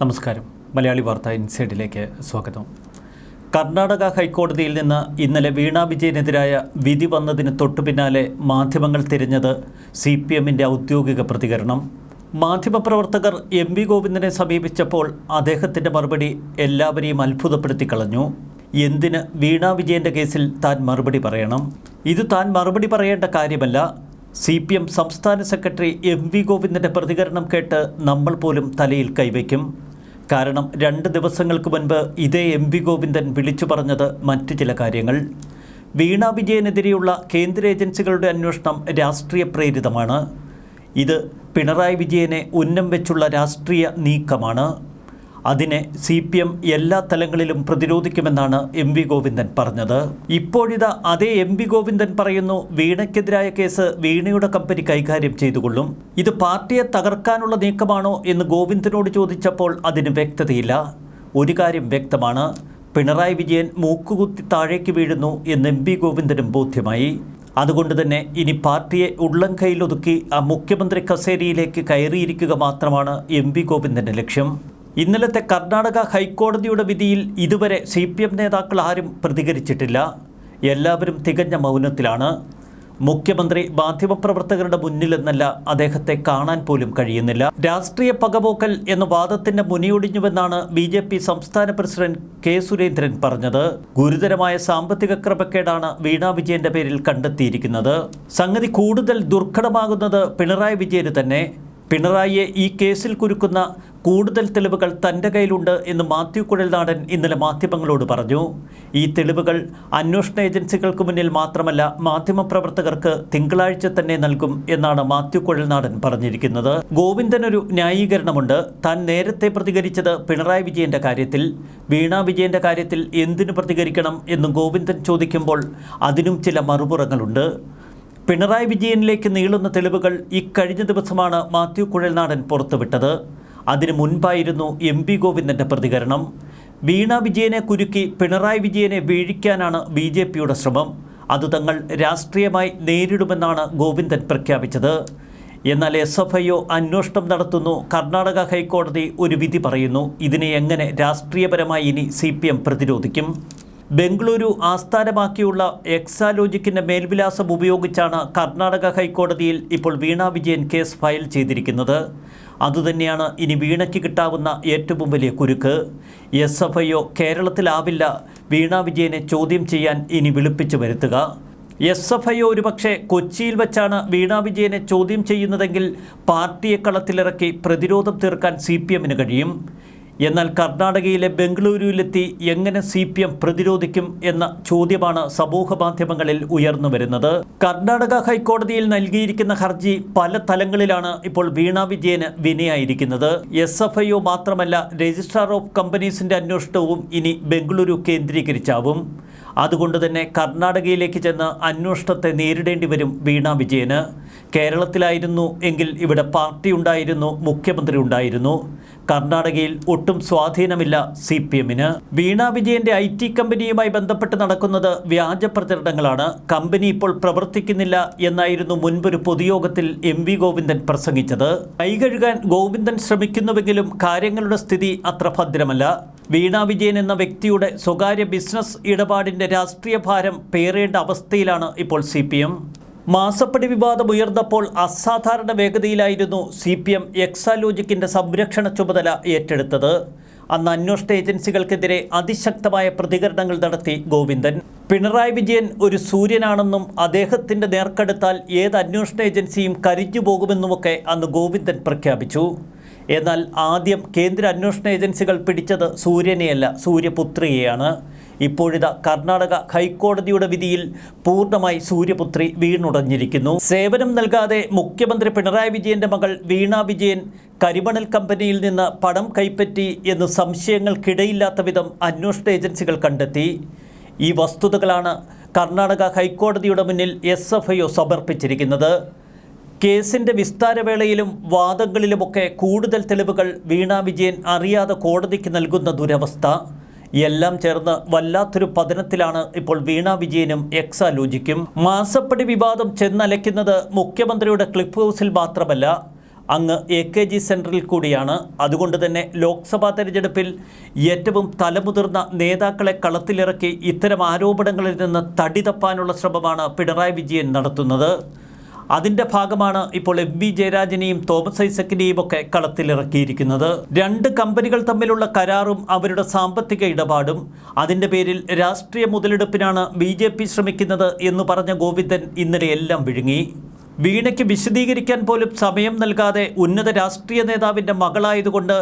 നമസ്കാരം. മലയാളി വാർത്ത ഇൻസൈഡിലേക്ക് സ്വാഗതം. കർണാടക ഹൈക്കോടതിയിൽ നിന്ന് ഇന്നലെ വീണ വിജയനെതിരായ വിധി വന്നതിന് തൊട്ടു പിന്നാലെ മാധ്യമങ്ങൾ തിരിഞ്ഞത് സി പി എമ്മിന്റെ ഔദ്യോഗിക പ്രതികരണം. മാധ്യമപ്രവർത്തകർ എം വി ഗോവിന്ദനെ സമീപിച്ചപ്പോൾ അദ്ദേഹത്തിന്റെ മറുപടി എല്ലാവരെയും അത്ഭുതപ്പെടുത്തി കളഞ്ഞു. എന്തിന് വീണ വിജയന്റെ കേസിൽ താൻ മറുപടി പറയണം? ഇത് താൻ മറുപടി പറയേണ്ട കാര്യമല്ല. സി പി എം സംസ്ഥാന സെക്രട്ടറി എം വി ഗോവിന്ദന്റെ പ്രതികരണം കേട്ട് നമ്മൾ പോലും തലയിൽ കൈവയ്ക്കും. കാരണം രണ്ട് ദിവസങ്ങൾക്ക് മുൻപ് ഇതേ എം വി ഗോവിന്ദൻ വിളിച്ചു പറഞ്ഞത് മറ്റ് ചില കാര്യങ്ങൾ. വീണ വിജയനെതിരെയുള്ള കേന്ദ്ര ഏജൻസികളുടെ അന്വേഷണം രാഷ്ട്രീയ പ്രേരിതമാണ്. ഇത് പിണറായി വിജയനെ ഉന്നം വെച്ചുള്ള രാഷ്ട്രീയ നീക്കമാണ്. അതിനെ സി പി എം എല്ലാ തലങ്ങളിലും പ്രതിരോധിക്കുമെന്നാണ് എം വി ഗോവിന്ദൻ പറഞ്ഞത്. ഇപ്പോഴിതാ അതേ എം വി ഗോവിന്ദൻ പറയുന്നു വീണയ്ക്കെതിരായ കേസ് വീണയുടെ കമ്പനി കൈകാര്യം ചെയ്തുകൊള്ളും. ഇത് പാർട്ടിയെ തകർക്കാനുള്ള നീക്കമാണോ എന്ന് ഗോവിന്ദനോട് ചോദിച്ചപ്പോൾ അതിന് വ്യക്തതയില്ല. ഒരു കാര്യം വ്യക്തമാണ് പിണറായി വിജയൻ മൂക്കുകുത്തി താഴേക്ക് വീഴുന്നു എന്ന് എം വി ഗോവിന്ദനും ബോധ്യമായി. അതുകൊണ്ട് തന്നെ ഇനി പാർട്ടിയെ ഉള്ളം കയ്യിലൊതുക്കി ആ മുഖ്യമന്ത്രി കസേരയിലേക്ക് കയറിയിരിക്കുക മാത്രമാണ് എം വി ഗോവിന്ദന്റെ ലക്ഷ്യം. ഇന്നലത്തെ കർണാടക ഹൈക്കോടതിയുടെ വിധിയിൽ ഇതുവരെ സി പി എം നേതാക്കൾ ആരും പ്രതികരിച്ചിട്ടില്ല. എല്ലാവരും തികഞ്ഞ മൗനത്തിലാണ്. മുഖ്യമന്ത്രി മാധ്യമപ്രവർത്തകരുടെ മുന്നിലെന്നല്ല അദ്ദേഹത്തെ കാണാൻ പോലും കഴിയുന്നില്ല. രാഷ്ട്രീയ പകപോക്കൽ എന്ന വാദത്തിന്റെ മുനിയൊടിഞ്ഞുവെന്നാണ് ബി ജെ പി സംസ്ഥാന പ്രസിഡന്റ് കെ സുരേന്ദ്രൻ പറഞ്ഞത്. ഗുരുതരമായ സാമ്പത്തിക ക്രമക്കേടാണ് വീണ വിജയന്റെ പേരിൽ കണ്ടെത്തിയിരിക്കുന്നത്. സംഗതി കൂടുതൽ ദുർഘടമാകുന്നത് പിണറായി വിജയന് തന്നെ. പിണറായിയെ ഈ കേസിൽ കുരുക്കുന്ന കൂടുതൽ തെളിവുകൾ തന്റെ കയ്യിലുണ്ട് എന്ന് മാത്യു കുഴൽനാടൻ ഇന്നലെ മാധ്യമങ്ങളോട് പറഞ്ഞു. ഈ തെളിവുകൾ അന്വേഷണ ഏജൻസികൾക്ക് മുന്നിൽ മാത്രമല്ല മാധ്യമപ്രവർത്തകർക്ക് തിങ്കളാഴ്ച തന്നെ നൽകും എന്നാണ് മാത്യു കുഴൽനാടൻ പറഞ്ഞിരിക്കുന്നത്. ഗോവിന്ദനൊരു ന്യായീകരണമുണ്ട്. താൻ നേരത്തെ പ്രതികരിച്ചത് പിണറായി വിജയന്റെ കാര്യത്തിൽ. വീണ വിജയന്റെ കാര്യത്തിൽ എന്തിനു പ്രതികരിക്കണം എന്ന് ഗോവിന്ദൻ ചോദിക്കുമ്പോൾ അതിനും ചില മറുപുറങ്ങളുണ്ട്. പിണറായി വിജയനിലേക്ക് നീളുന്ന തെളിവുകൾ ഇക്കഴിഞ്ഞ ദിവസമാണ് മാത്യു കുഴൽനാടൻ പുറത്തുവിട്ടത്. അതിനു മുൻപായിരുന്നു എം പി ഗോവിന്ദന്റെ പ്രതികരണം. വീണ വിജയനെ കുരുക്കി പിണറായി വിജയനെ വീഴിക്കാനാണ് ബി ജെ പിയുടെ ശ്രമം. അത് തങ്ങൾ രാഷ്ട്രീയമായി നേരിടുമെന്നാണ് ഗോവിന്ദൻ പ്രഖ്യാപിച്ചത്. എന്നാൽ എസ് എഫ് ഐ ഒ അന്വേഷണം നടത്തുന്നു. കർണാടക ഹൈക്കോടതി ഒരു വിധി പറയുന്നു. ഇതിനെ എങ്ങനെ രാഷ്ട്രീയപരമായി ഇനി സി പ്രതിരോധിക്കും? ബംഗളൂരു ആസ്ഥാനമാക്കിയുള്ള എക്സാലോജിക്കിന്റെ മേൽവിലാസം ഉപയോഗിച്ചാണ് കർണാടക ഹൈക്കോടതിയിൽ ഇപ്പോൾ വീണ വിജയൻ കേസ് ഫയൽ ചെയ്തിരിക്കുന്നത്. അതുതന്നെയാണ് ഇനി വീണയ്ക്ക് കിട്ടാവുന്ന ഏറ്റവും വലിയ കുരുക്ക്. എസ് എഫ് ഐ ഒ കേരളത്തിലാവില്ല വീണ വിജയനെ ചോദ്യം ചെയ്യാൻ ഇനി വിളിപ്പിച്ചു വരുത്തുക. എസ് എഫ് ഐ ഒരുപക്ഷെ കൊച്ചിയിൽ വെച്ചാണ് വീണ വിജയനെ ചോദ്യം ചെയ്യുന്നതെങ്കിൽ പാർട്ടിയെ കളത്തിലിറക്കി പ്രതിരോധം തീർക്കാൻ സി പി എമ്മിന് കഴിയും. എന്നാൽ കർണാടകയിലെ ബംഗളൂരുവിലെത്തി എങ്ങനെ സി പി എം പ്രതിരോധിക്കും എന്ന ചോദ്യമാണ് സമൂഹ മാധ്യമങ്ങളിൽ ഉയർന്നു വരുന്നത്. കർണാടക ഹൈക്കോടതിയിൽ നൽകിയിരിക്കുന്ന ഹർജി പല തലങ്ങളിലാണ് ഇപ്പോൾ വീണ വിജയന് വിനയായിരിക്കുന്നത്. എസ് എഫ് ഐ ഒ മാത്രമല്ല രജിസ്ട്രാർ ഓഫ് കമ്പനീസിന്റെ അന്വേഷണവും ഇനി ബംഗളൂരു കേന്ദ്രീകരിച്ചാവും. അതുകൊണ്ട് തന്നെ കർണാടകയിലേക്ക് ചെന്ന് അന്വേഷണത്തെ നേരിടേണ്ടി വരും വീണ വിജയന്. കേരളത്തിലായിരുന്നു എങ്കിൽ ഇവിടെ പാർട്ടി ഉണ്ടായിരുന്നു മുഖ്യമന്ത്രി ഉണ്ടായിരുന്നു. കർണാടകയിൽ ഒട്ടും സ്വാധീനമില്ല സി പി എമ്മിന്. വീണ വിജയന്റെ ഐ ടി കമ്പനിയുമായി ബന്ധപ്പെട്ട് നടക്കുന്നത് വ്യാജ പ്രചരണങ്ങളാണ്. കമ്പനി ഇപ്പോൾ പ്രവർത്തിക്കുന്നില്ല എന്നായിരുന്നു മുൻപൊരു പൊതുയോഗത്തിൽ എം വി ഗോവിന്ദൻ പ്രസംഗിച്ചത്. കൈകഴുകാൻ ഗോവിന്ദൻ ശ്രമിക്കുന്നുവെങ്കിലും കാര്യങ്ങളുടെ സ്ഥിതി അത്ര ഭദ്രമല്ല. വീണ വിജയൻ എന്ന വ്യക്തിയുടെ സ്വകാര്യ ബിസിനസ് ഇടപാടിന്റെ രാഷ്ട്രീയ ഭാരം പേറേണ്ട അവസ്ഥയിലാണ് ഇപ്പോൾ സി മാസപ്പടി വിവാദം ഉയർന്നപ്പോൾ അസാധാരണ വേഗതയിലായിരുന്നു സി പി എം എക്സാലോജിക്കിന്റെ സംരക്ഷണ ചുമതല ഏറ്റെടുത്തത്. അന്ന് അന്വേഷണ ഏജൻസികൾക്കെതിരെ അതിശക്തമായ പ്രതികരണങ്ങൾ നടത്തി ഗോവിന്ദൻ. പിണറായി വിജയൻ ഒരു സൂര്യനാണെന്നും അദ്ദേഹത്തിന്റെ നേർക്കെടുത്താൽ ഏത് അന്വേഷണ ഏജൻസിയും കരിഞ്ഞു പോകുമെന്നുമൊക്കെ അന്ന് ഗോവിന്ദൻ പ്രഖ്യാപിച്ചു. എന്നാൽ ആദ്യം കേന്ദ്ര അന്വേഷണ ഏജൻസികൾ പിടിച്ചത് സൂര്യനെയല്ല സൂര്യപുത്രിയെയാണ്. ഇപ്പോഴിതാ കർണാടക ഹൈക്കോടതിയുടെ വിധിയിൽ പൂർണമായി സൂര്യപുത്രി വീണുടഞ്ഞിരിക്കുന്നു. സേവനം നൽകാതെ മുഖ്യമന്ത്രി പിണറായി വിജയന്റെ മകൾ വീണ വിജയൻ കരിമണൽ കമ്പനിയിൽ നിന്ന് പണം കൈപ്പറ്റി എന്ന് സംശയങ്ങൾക്കിടയില്ലാത്ത വിധം അന്വേഷണ ഏജൻസികൾ കണ്ടെത്തി. ഈ വസ്തുതകളാണ് കർണാടക ഹൈക്കോടതിയുടെ മുന്നിൽ എസ് എഫ് ഐ ഒ സമർപ്പിച്ചിരിക്കുന്നത്. കേസിന്റെ വിസ്താരവേളയിലും വാദങ്ങളിലുമൊക്കെ കൂടുതൽ തെളിവുകൾ വീണ വിജയൻ അറിയാതെ കോടതിക്ക് നൽകുന്ന ദുരവസ്ഥ. എല്ലാം ചേർന്ന് വല്ലാത്തൊരു പതനത്തിലാണ് ഇപ്പോൾ വീണ വിജയനും എക്സാലോജിക്കും മാസപ്പടി വിവാദം ചെന്നലയ്ക്കുന്നത് മുഖ്യമന്ത്രിയുടെ ക്ലിപ്പ് ഹൗസിൽ മാത്രമല്ല അങ്ങ് എ കെ ജി സെന്ററിൽ കൂടിയാണ്. അതുകൊണ്ട് തന്നെ ലോക്സഭാ തെരഞ്ഞെടുപ്പിൽ ഏറ്റവും തലമുതിർന്ന നേതാക്കളെ കളത്തിലിറക്കി ഇത്തരം ആരോപണങ്ങളിൽ നിന്ന് തടി തപ്പാനുള്ള ശ്രമമാണ് പിണറായി വിജയൻ നടത്തുന്നത്. അതിന്റെ ഭാഗമാണ് ഇപ്പോൾ എം വി ജയരാജനെയും തോമസ് ഐസക്കിനെയും ഒക്കെ കളത്തിലിറക്കിയിരിക്കുന്നത്. രണ്ട് കമ്പനികൾ തമ്മിലുള്ള കരാറും അവരുടെ സാമ്പത്തിക ഇടപാടും അതിന്റെ പേരിൽ രാഷ്ട്രീയ മുതലെടുപ്പിനാണ് ബി ശ്രമിക്കുന്നത് എന്ന് പറഞ്ഞ ഗോവിന്ദൻ ഇന്നലെ എല്ലാം വിഴുങ്ങി. വീണയ്ക്ക് വിശദീകരിക്കാൻ പോലും സമയം നൽകാതെ ഉന്നത രാഷ്ട്രീയ നേതാവിന്റെ മകളായതുകൊണ്ട്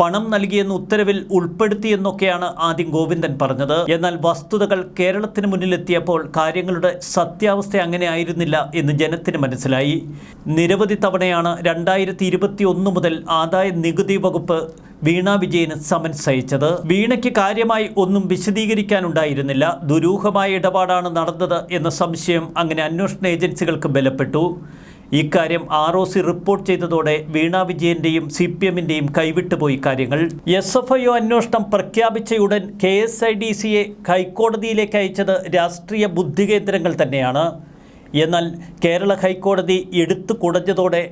പണം നൽകിയെന്ന് ഉത്തരവിൽ ഉൾപ്പെടുത്തിയെന്നൊക്കെയാണ് ആദ്യം ഗോവിന്ദൻ പറഞ്ഞത്. എന്നാൽ വസ്തുതകൾ കേരളത്തിന് മുന്നിലെത്തിയപ്പോൾ കാര്യങ്ങളുടെ സത്യാവസ്ഥ അങ്ങനെ ആയിരുന്നില്ല എന്ന് ജനത്തിന് മനസ്സിലായി. നിരവധി തവണയാണ് രണ്ടായിരത്തി ഇരുപത്തി ഒന്ന് മുതൽ ആദായ നികുതി വകുപ്പ് വീണ വിജയന് സമൻസ് അയച്ചത്. വീണയ്ക്ക് കാര്യമായി ഒന്നും വിശദീകരിക്കാനുണ്ടായിരുന്നില്ല. ദുരൂഹമായ ഇടപാടാണ് നടന്നത് എന്ന സംശയം അങ്ങനെ അന്വേഷണ ഏജൻസികൾക്ക് ബലപ്പെട്ടു. ഇക്കാര്യം ആർ ഒ സി റിപ്പോർട്ട് ചെയ്തതോടെ വീണ വിജയന്റെയും സി പി എമ്മിന്റെയും കൈവിട്ടുപോയി കാര്യങ്ങൾ. എസ് എഫ് ഐ ഒ അന്വേഷണം പ്രഖ്യാപിച്ചയുടൻ കെ എസ് ഐ ഡി സിയെ ഹൈക്കോടതിയിലേക്ക് അയച്ചത് രാഷ്ട്രീയ ബുദ്ധികേന്ദ്രങ്ങൾ തന്നെയാണ്. എന്നാൽ കേരള ഹൈക്കോടതി എടുത്തു കുടഞ്ഞതോടെ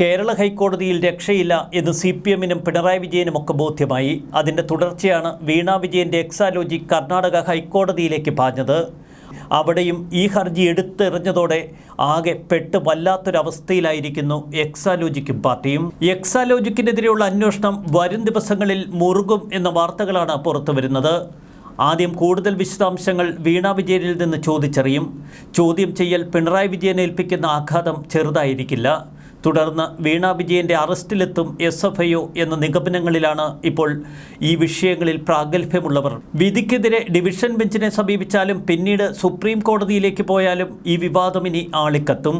കേരള ഹൈക്കോടതിയിൽ രക്ഷയില്ല എന്ന് സി പി എമ്മിനും പിണറായി വിജയനുമൊക്കെ ബോധ്യമായി. അതിന്റെ തുടർച്ചയാണ് വീണ വിജയന്റെ എക്സാലോജി കർണാടക ഹൈക്കോടതിയിലേക്ക് പാഞ്ഞത്. അവിടെയും ഈ ഹർജി എടുത്തെറിഞ്ഞതോടെ ആകെ പെട്ട് വല്ലാത്തൊരവസ്ഥയിലായിരിക്കുന്നു എക്സാലോജിക്കും പാർട്ടിയും. എക്സാലോജിക്കിനെതിരെയുള്ള അന്വേഷണം വരും ദിവസങ്ങളിൽ മുറുകും എന്ന വാർത്തകളാണ് പുറത്തു വരുന്നത്. ആദ്യം കൂടുതൽ വിശദാംശങ്ങൾ വീണ വിജയനിൽ നിന്ന് ചോദിച്ചറിയും. ചോദ്യം ചെയ്യൽ പിണറായി വിജയനെ ഏൽപ്പിക്കുന്ന ആഘാതം ചെറുതായിരിക്കില്ല. തുടർന്ന് വീണ വിജയന്റെ അറസ്റ്റിലെത്തും എസ് എഫ് ഐ ഒ എന്ന നിഗമനങ്ങളിലാണ് ഇപ്പോൾ ഈ വിഷയങ്ങളിൽ പ്രാഗൽഭ്യമുള്ളവർ. വിധിക്കെതിരെ ഡിവിഷൻ ബെഞ്ചിനെ സമീപിച്ചാലും പിന്നീട് സുപ്രീം കോടതിയിലേക്ക് പോയാലും ഈ വിവാദം ഇനി ആളിക്കത്തും.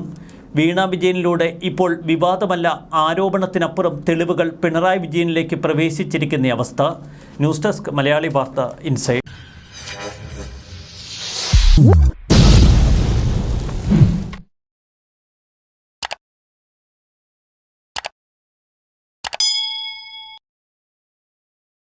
വീണ വിജയനിലൂടെ ഇപ്പോൾ വിവാദമല്ല ആരോപണത്തിനപ്പുറം തെളിവുകൾ പിണറായി വിജയനിലേക്ക് പ്രവേശിച്ചിരിക്കുന്ന അവസ്ഥ. ന്യൂസ് ഡെസ്ക് മലയാളി വാർത്ത ഇൻസൈഡ്